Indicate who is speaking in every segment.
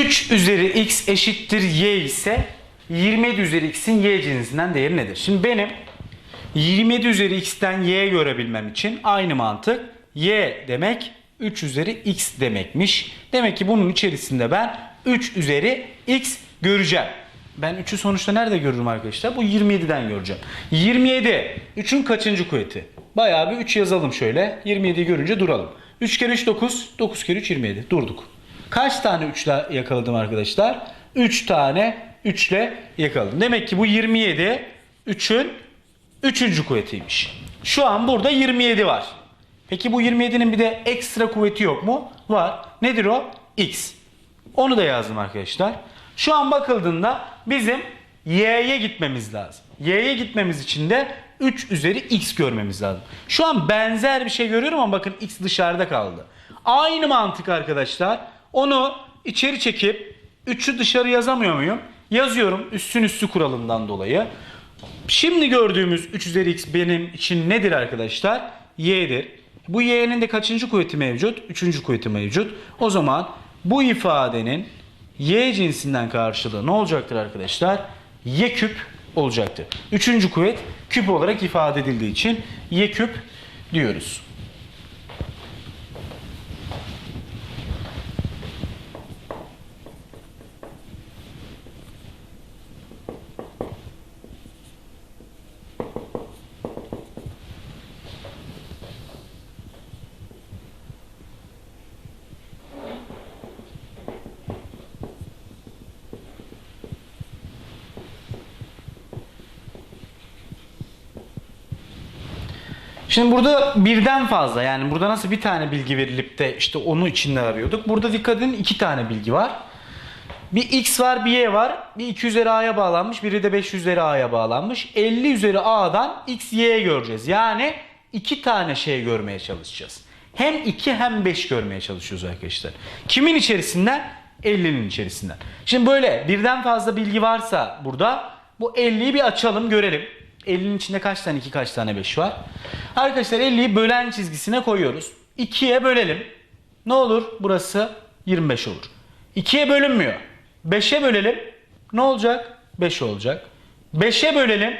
Speaker 1: 3 üzeri x eşittir y ise 27 üzeri x'in y cinsinden değeri nedir? Şimdi benim 27 üzeri x'ten y görebilmem için aynı mantık y demek 3 üzeri x demekmiş. Demek ki bunun içerisinde ben 3 üzeri x göreceğim. Ben 3'ü sonuçta nerede görürüm arkadaşlar? Bu 27'den göreceğim. 27 3'ün kaçıncı kuvveti? Bayağı bir 3 yazalım şöyle. 27'yi görünce duralım. 3 kere 3 9, 9 kere 3 27. Durduk. Kaç tane 3 ile yakaladım arkadaşlar? 3 tane 3 ile yakaladım. Demek ki bu 27 3'ün 3. kuvvetiymiş. Şu an burada 27 var. Peki bu 27'nin bir de ekstra kuvveti yok mu? Var. Nedir o? X. Onu da yazdım arkadaşlar. Şu an bakıldığında bizim y'ye gitmemiz lazım. Y'ye gitmemiz için de 3 üzeri x görmemiz lazım. Şu an benzer bir şey görüyorum ama bakın x dışarıda kaldı. Aynı mantık arkadaşlar. Onu içeri çekip 3'ü dışarı yazamıyor muyum? Yazıyorum üstün üstü kuralından dolayı. Şimdi gördüğümüz 3 üzeri x benim için nedir arkadaşlar? y'dir. Bu y'nin de kaçıncı kuvveti mevcut? Üçüncü kuvveti mevcut. O zaman bu ifadenin y cinsinden karşılığı ne olacaktır arkadaşlar? y küp olacaktır. Üçüncü kuvvet küp olarak ifade edildiği için y küp diyoruz. Şimdi burada birden fazla yani burada nasıl bir tane bilgi verilip de işte onu içinde arıyorduk. Burada dikkat edin iki tane bilgi var. Bir x var bir y var. Bir 2 üzeri a'ya bağlanmış biri de 5 üzeri a'ya bağlanmış. 50 üzeri a'dan x y'ye göreceğiz. Yani iki tane şey görmeye çalışacağız. Hem 2 hem 5 görmeye çalışıyoruz arkadaşlar. Kimin içerisinden? 50'nin içerisinden. Şimdi böyle birden fazla bilgi varsa burada bu 50'yi bir açalım görelim. 50'nin içinde kaç tane 2 kaç tane 5 var? Arkadaşlar 50'yi bölen çizgisine koyuyoruz. 2'ye bölelim. Ne olur? Burası 25 olur. 2'ye bölünmüyor. 5'e bölelim. Ne olacak? 5 olacak. 5'e bölelim.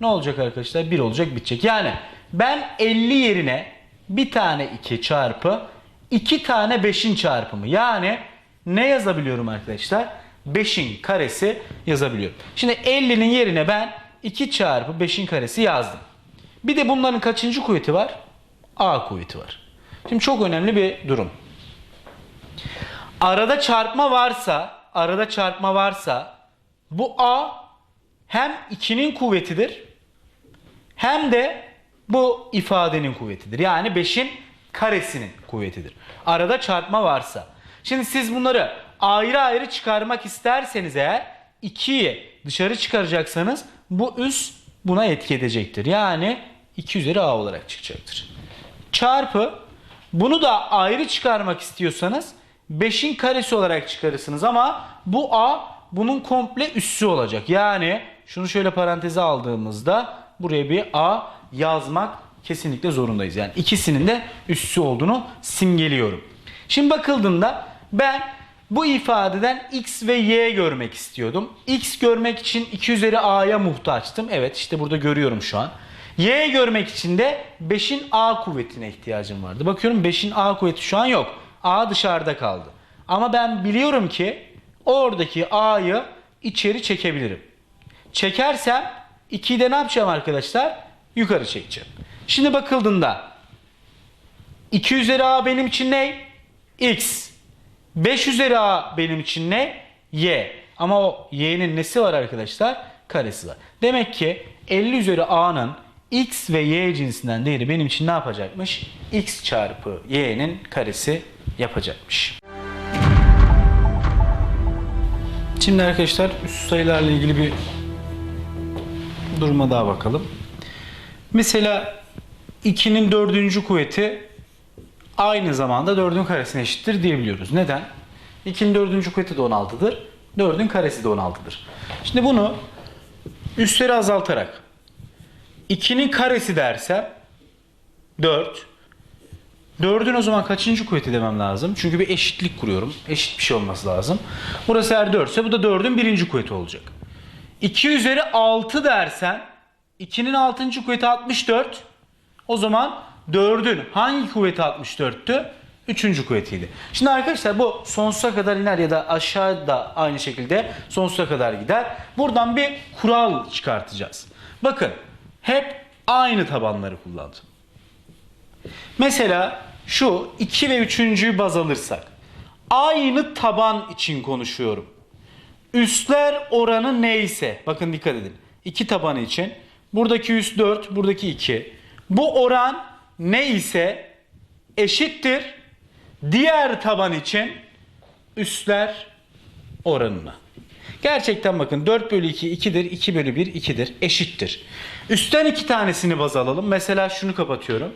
Speaker 1: Ne olacak arkadaşlar? 1 olacak bitecek. Yani ben 50 yerine bir tane 2 çarpı 2 tane 5'in çarpımı. Yani ne yazabiliyorum arkadaşlar? 5'in karesi yazabiliyorum. Şimdi 50'nin yerine ben 2 çarpı 5'in karesi yazdım. Bir de bunların kaçıncı kuvveti var? A kuvveti var. Şimdi çok önemli bir durum. Arada çarpma varsa, arada çarpma varsa bu A hem 2'nin kuvvetidir hem de bu ifadenin kuvvetidir. Yani 5'in karesinin kuvvetidir. Arada çarpma varsa. Şimdi siz bunları ayrı ayrı çıkarmak isterseniz eğer 2'yi dışarı çıkaracaksanız bu üs buna etki edecektir. Yani 2 üzeri a olarak çıkacaktır. Çarpı bunu da ayrı çıkarmak istiyorsanız 5'in karesi olarak çıkarırsınız ama bu a bunun komple üssü olacak. Yani şunu şöyle paranteze aldığımızda buraya bir a yazmak kesinlikle zorundayız. Yani ikisinin de üssü olduğunu simgeliyorum. Şimdi bakıldığında ben bu ifadeden x ve y görmek istiyordum. x görmek için 2 üzeri a'ya muhtaçtım. Evet işte burada görüyorum şu an. y görmek için de 5'in a kuvvetine ihtiyacım vardı. Bakıyorum 5'in a kuvveti şu an yok. a dışarıda kaldı. Ama ben biliyorum ki oradaki a'yı içeri çekebilirim. Çekersem 2'yi de ne yapacağım arkadaşlar? Yukarı çekeceğim. Şimdi bakıldığında 2 üzeri a benim için ne? x. 5 üzeri a benim için ne? y. Ama o y'nin nesi var arkadaşlar? Karesi var. Demek ki 50 üzeri a'nın x ve y cinsinden değeri benim için ne yapacakmış? x çarpı y'nin karesi yapacakmış. Şimdi arkadaşlar üst sayılarla ilgili bir duruma daha bakalım. Mesela 2'nin dördüncü kuvveti aynı zamanda 4'ün karesine eşittir diyebiliyoruz. Neden? 2'nin dördüncü kuvveti de 16'dır. 4'ün karesi de 16'dır. Şimdi bunu üstleri azaltarak 2'nin karesi dersem 4 4'ün o zaman kaçıncı kuvveti demem lazım? Çünkü bir eşitlik kuruyorum. Eşit bir şey olması lazım. Burası eğer 4 ise bu da 4'ün birinci kuvveti olacak. 2 üzeri 6 dersen 2'nin 6. kuvveti 64. O zaman 4'ün hangi kuvveti 64'tü? 3. kuvvetiydi. Şimdi arkadaşlar bu sonsuza kadar iner ya da aşağı da aynı şekilde sonsuza kadar gider. Buradan bir kural çıkartacağız. Bakın hep aynı tabanları kullandım. Mesela şu 2 ve 3.'ü baz alırsak aynı taban için konuşuyorum. Üstler oranı neyse bakın dikkat edin. 2 tabanı için buradaki üst 4 buradaki 2. Bu oran ne ise eşittir diğer taban için üstler oranına. Gerçekten bakın 4 bölü 2 2'dir, 2 bölü 1 2'dir, eşittir. Üstten iki tanesini baz alalım. Mesela şunu kapatıyorum.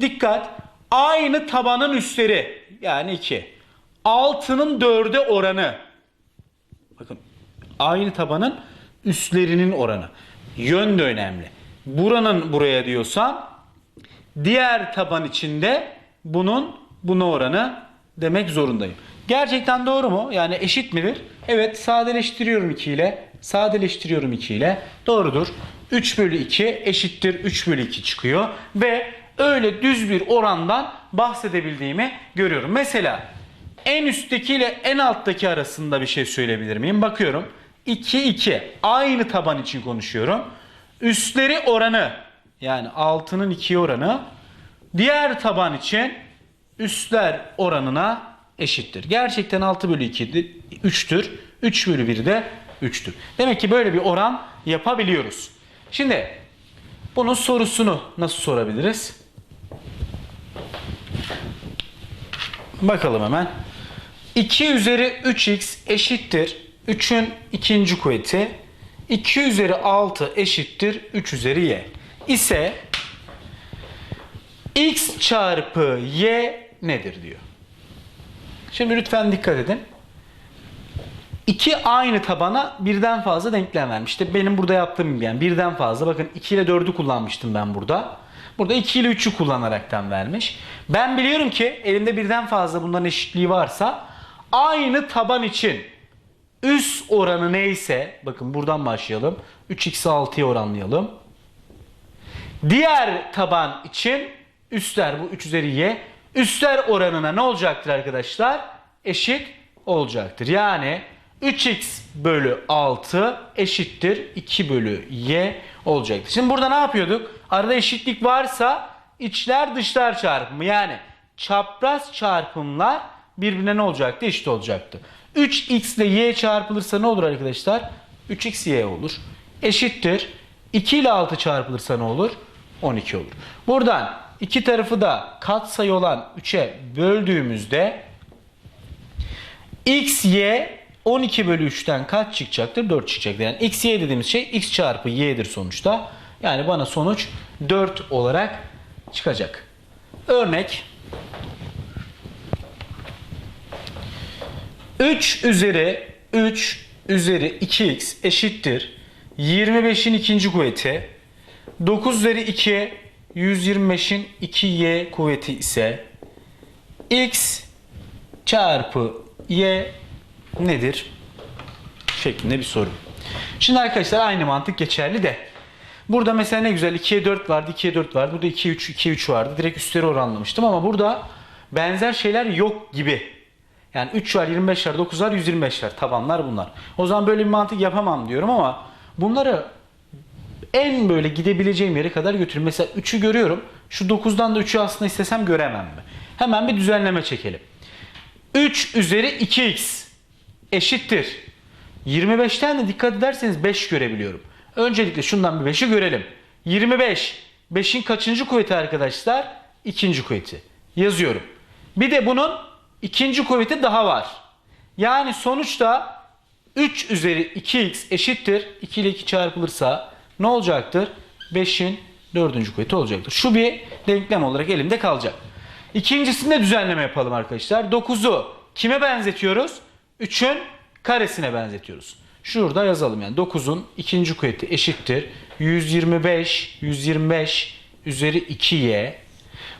Speaker 1: Dikkat, aynı tabanın üstleri yani 2. 6'nın 4'e oranı. Bakın aynı tabanın üstlerinin oranı. Yön de önemli. Buranın buraya diyorsam diğer taban içinde bunun buna oranı demek zorundayım. Gerçekten doğru mu? Yani eşit midir? Evet sadeleştiriyorum 2 ile. Sadeleştiriyorum 2 ile. Doğrudur. 3 bölü 2 eşittir 3 bölü 2 çıkıyor. Ve öyle düz bir orandan bahsedebildiğimi görüyorum. Mesela en üstteki ile en alttaki arasında bir şey söyleyebilir miyim? Bakıyorum. 2 2 aynı taban için konuşuyorum. Üstleri oranı yani 6'nın 2'ye oranı diğer taban için üstler oranına eşittir. Gerçekten 6 bölü 2'dir, 3'tür. 3 bölü 1 de 3'tür. Demek ki böyle bir oran yapabiliyoruz. Şimdi bunun sorusunu nasıl sorabiliriz? Bakalım hemen. 2 üzeri 3x eşittir 3'ün ikinci kuvveti. 2 üzeri 6 eşittir 3 üzeri y. İse x çarpı y nedir diyor. Şimdi lütfen dikkat edin. İki aynı tabana birden fazla denklem vermiş. İşte benim burada yaptığım gibi yani birden fazla. Bakın 2 ile 4'ü kullanmıştım ben burada. Burada 2 ile 3'ü kullanaraktan vermiş. Ben biliyorum ki elimde birden fazla bunların eşitliği varsa aynı taban için üst oranı neyse bakın buradan başlayalım. 3x 6'ya oranlayalım. Diğer taban için üstler bu 3 üzeri y üstler oranına ne olacaktır arkadaşlar? Eşit olacaktır. Yani 3x bölü 6 eşittir 2 bölü y olacaktır. Şimdi burada ne yapıyorduk? Arada eşitlik varsa içler dışlar çarpımı yani çapraz çarpımlar birbirine ne olacaktı? Eşit olacaktı. 3x ile y çarpılırsa ne olur arkadaşlar? 3xy olur. Eşittir. 2 ile 6 çarpılırsa ne olur? 12 olur. Buradan iki tarafı da katsayı olan 3'e böldüğümüzde x, y 12 bölü 3'ten kaç çıkacaktır? 4 çıkacaktır. Yani x, y dediğimiz şey x çarpı y'dir sonuçta. Yani bana sonuç 4 olarak çıkacak. Örnek 3 üzeri 3 üzeri 2x eşittir 25'in ikinci kuvveti 9 üzeri 2 125'in 2y kuvveti ise x çarpı y nedir? Şeklinde bir soru. Şimdi arkadaşlar aynı mantık geçerli de. Burada mesela ne güzel 2'ye 4 vardı, 2'ye 4 vardı. Burada 2'ye 3, 2'ye 3 vardı. Direkt üstleri oranlamıştım ama burada benzer şeyler yok gibi. Yani 3 var, 25 var, 9 var, 125 var. Tabanlar bunlar. O zaman böyle bir mantık yapamam diyorum ama bunları en böyle gidebileceğim yere kadar götürün. Mesela 3'ü görüyorum. Şu 9'dan da 3'ü aslında istesem göremem mi? Hemen bir düzenleme çekelim. 3 üzeri 2x eşittir. 25'ten de dikkat ederseniz 5 görebiliyorum. Öncelikle şundan bir 5'i görelim. 25. 5'in kaçıncı kuvveti arkadaşlar? İkinci kuvveti. Yazıyorum. Bir de bunun ikinci kuvveti daha var. Yani sonuçta 3 üzeri 2x eşittir. 2 ile 2 çarpılırsa ne olacaktır? 5'in dördüncü kuvveti olacaktır. Şu bir denklem olarak elimde kalacak. İkincisinde düzenleme yapalım arkadaşlar. 9'u kime benzetiyoruz? 3'ün karesine benzetiyoruz. Şurada yazalım yani 9'un ikinci kuvveti eşittir. 125, 125 üzeri 2y.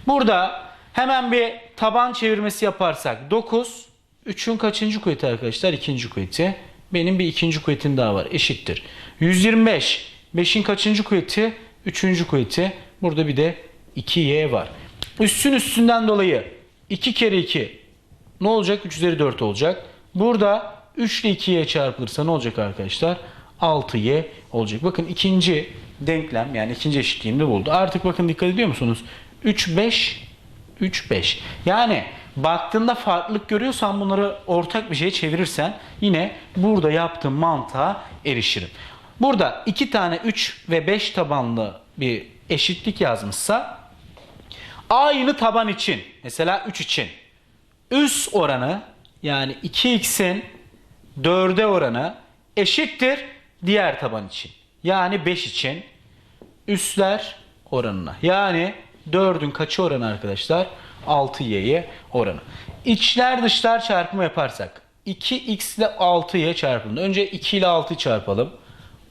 Speaker 1: Burada Hemen bir taban çevirmesi yaparsak 9 3'ün kaçıncı kuvveti arkadaşlar? İkinci kuvveti. Benim bir ikinci kuvvetim daha var. Eşittir. 125 5'in kaçıncı kuvveti? Üçüncü kuvveti. Burada bir de 2y var. Üstün üstünden dolayı 2 kere 2 ne olacak? 3 üzeri 4 olacak. Burada 3 ile 2y çarpılırsa ne olacak arkadaşlar? 6y olacak. Bakın ikinci denklem yani ikinci eşitliğimde buldu. Artık bakın dikkat ediyor musunuz? 3 5 3 5. Yani baktığında farklılık görüyorsan bunları ortak bir şeye çevirirsen yine burada yaptığım mantığa erişirim. Burada iki tane 3 ve 5 tabanlı bir eşitlik yazmışsa aynı taban için mesela 3 için üst oranı yani 2x'in 4'e oranı eşittir diğer taban için. Yani 5 için üstler oranına. Yani 4'ün kaçı oranı arkadaşlar? 6y'ye oranı. İçler dışlar çarpımı yaparsak 2x ile 6y çarpıldığında önce 2 ile 6 çarpalım.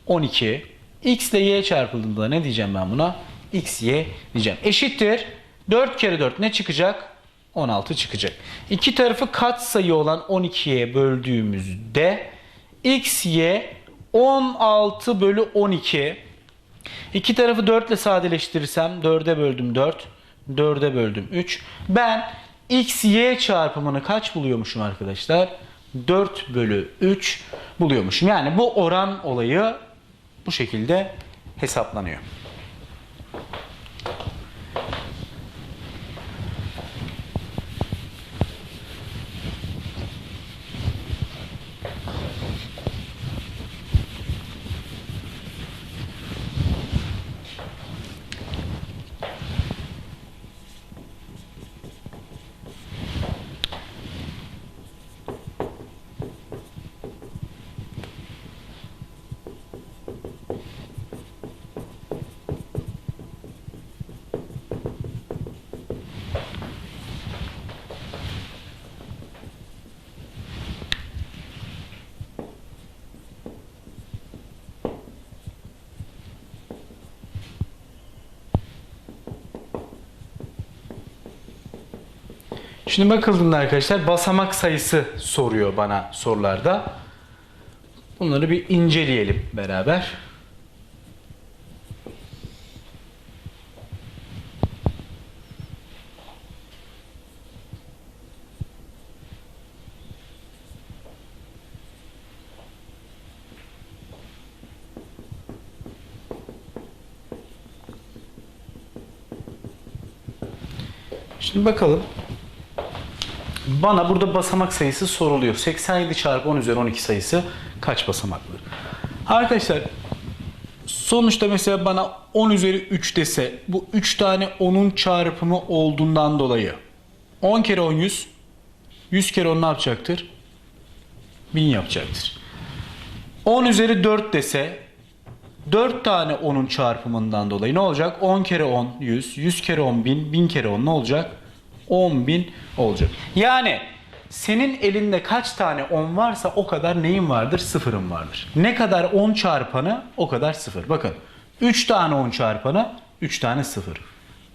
Speaker 1: 12. x ile y çarpıldığında ne diyeceğim ben buna? x, y diyeceğim. Eşittir. 4 kere 4 ne çıkacak? 16 çıkacak. İki tarafı katsayı olan 12'ye böldüğümüzde x, y 16 bölü 12 İki tarafı 4 ile sadeleştirirsem 4'e böldüm 4, 4'e böldüm 3. Ben x, y çarpımını kaç buluyormuşum arkadaşlar? 4 bölü 3 buluyormuşum. Yani bu oran olayı bu şekilde hesaplanıyor. Şimdi bakıldığında arkadaşlar basamak sayısı soruyor bana sorularda. Bunları bir inceleyelim beraber. Şimdi bakalım. Bana burada basamak sayısı soruluyor. 87 çarpı 10 üzeri 12 sayısı kaç basamaklıdır? Arkadaşlar sonuçta mesela bana 10 üzeri 3 dese bu 3 tane 10'un çarpımı olduğundan dolayı 10 kere 10 100 100 kere 10 ne yapacaktır? 1000 yapacaktır. 10 üzeri 4 dese 4 tane 10'un çarpımından dolayı ne olacak? 10 kere 10 100, 100 kere 10 1000, 1000 kere 10 ne olacak? 10.000 olacak. Yani senin elinde kaç tane 10 varsa o kadar neyin vardır? Sıfırın vardır. Ne kadar 10 çarpanı o kadar sıfır. Bakın 3 tane 10 çarpanı 3 tane sıfır.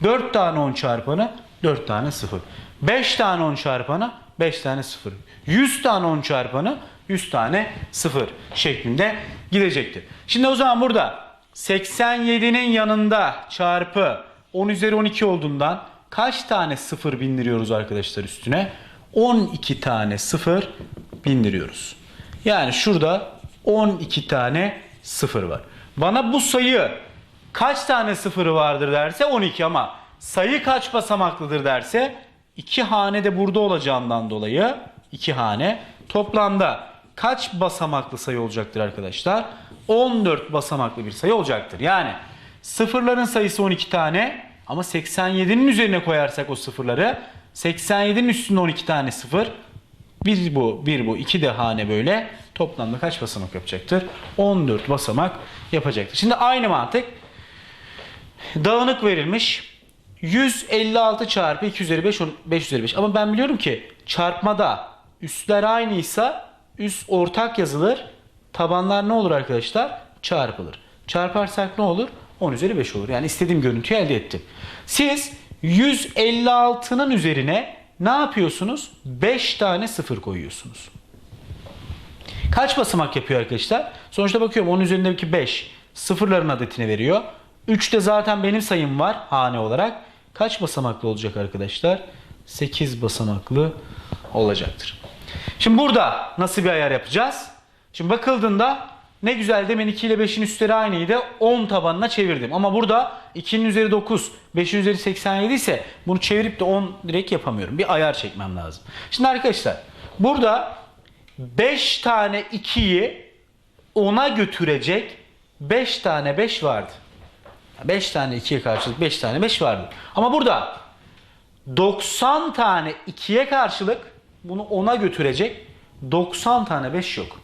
Speaker 1: 4 tane 10 çarpanı 4 tane sıfır. 5 tane 10 çarpanı 5 tane sıfır. 100 tane 10 çarpanı 100 tane sıfır şeklinde gidecektir. Şimdi o zaman burada 87'nin yanında çarpı 10 üzeri 12 olduğundan kaç tane sıfır bindiriyoruz arkadaşlar üstüne? 12 tane sıfır bindiriyoruz. Yani şurada 12 tane sıfır var. Bana bu sayı kaç tane sıfırı vardır derse 12 ama sayı kaç basamaklıdır derse 2 hane de burada olacağından dolayı 2 hane toplamda kaç basamaklı sayı olacaktır arkadaşlar? 14 basamaklı bir sayı olacaktır. Yani sıfırların sayısı 12 tane ama 87'nin üzerine koyarsak o sıfırları 87'nin üstünde 12 tane sıfır. Bir bu, bir bu, iki de hane böyle. Toplamda kaç basamak yapacaktır? 14 basamak yapacaktır. Şimdi aynı mantık. Dağınık verilmiş. 156 çarpı 2 üzeri 5, 5 üzeri 5. Ama ben biliyorum ki çarpmada üstler aynıysa üst ortak yazılır. Tabanlar ne olur arkadaşlar? Çarpılır. Çarparsak ne olur? 10 üzeri 5 olur. Yani istediğim görüntüyü elde ettim. Siz 156'nın üzerine ne yapıyorsunuz? 5 tane sıfır koyuyorsunuz. Kaç basamak yapıyor arkadaşlar? Sonuçta bakıyorum onun üzerindeki 5 sıfırların adetini veriyor. 3 de zaten benim sayım var hane olarak. Kaç basamaklı olacak arkadaşlar? 8 basamaklı olacaktır. Şimdi burada nasıl bir ayar yapacağız? Şimdi bakıldığında ne güzel demin 2 ile 5'in üstleri aynıydı. 10 tabanına çevirdim. Ama burada 2'nin üzeri 9, 5'in üzeri 87 ise bunu çevirip de 10 direkt yapamıyorum. Bir ayar çekmem lazım. Şimdi arkadaşlar burada 5 tane 2'yi 10'a götürecek 5 tane 5 vardı. 5 tane 2'ye karşılık 5 tane 5 vardı. Ama burada 90 tane 2'ye karşılık bunu 10'a götürecek 90 tane 5 yok.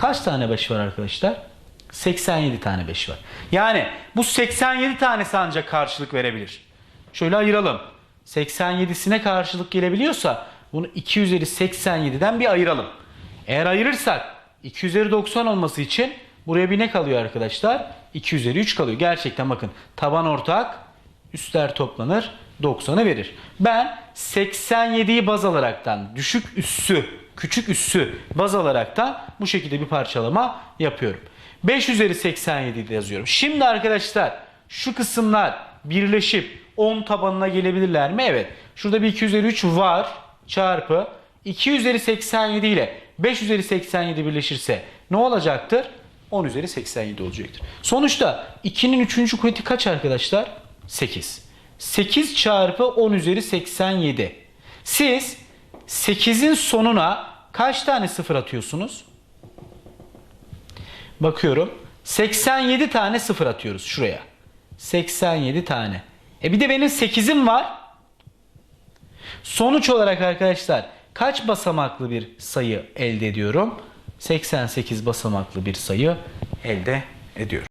Speaker 1: Kaç tane 5 var arkadaşlar? 87 tane 5 var. Yani bu 87 tanesi ancak karşılık verebilir. Şöyle ayıralım. 87'sine karşılık gelebiliyorsa bunu 2 üzeri 87'den bir ayıralım. Eğer ayırırsak 2 üzeri 90 olması için buraya bir ne kalıyor arkadaşlar? 2 üzeri 3 kalıyor. Gerçekten bakın taban ortak üstler toplanır 90'ı verir. Ben 87'yi baz alaraktan düşük üssü küçük üssü baz alaraktan bu şekilde bir parçalama yapıyorum. 5 üzeri 87'yi de yazıyorum. Şimdi arkadaşlar şu kısımlar birleşip 10 tabanına gelebilirler mi? Evet. Şurada bir 2 üzeri 3 var çarpı 2 üzeri 87 ile 5 üzeri 87 birleşirse ne olacaktır? 10 üzeri 87 olacaktır. Sonuçta 2'nin 3. kuvveti kaç arkadaşlar? 8. 8 çarpı 10 üzeri 87. Siz 8'in sonuna kaç tane sıfır atıyorsunuz? Bakıyorum. 87 tane sıfır atıyoruz şuraya. 87 tane. E bir de benim 8'im var. Sonuç olarak arkadaşlar kaç basamaklı bir sayı elde ediyorum? 88 basamaklı bir sayı elde ediyorum.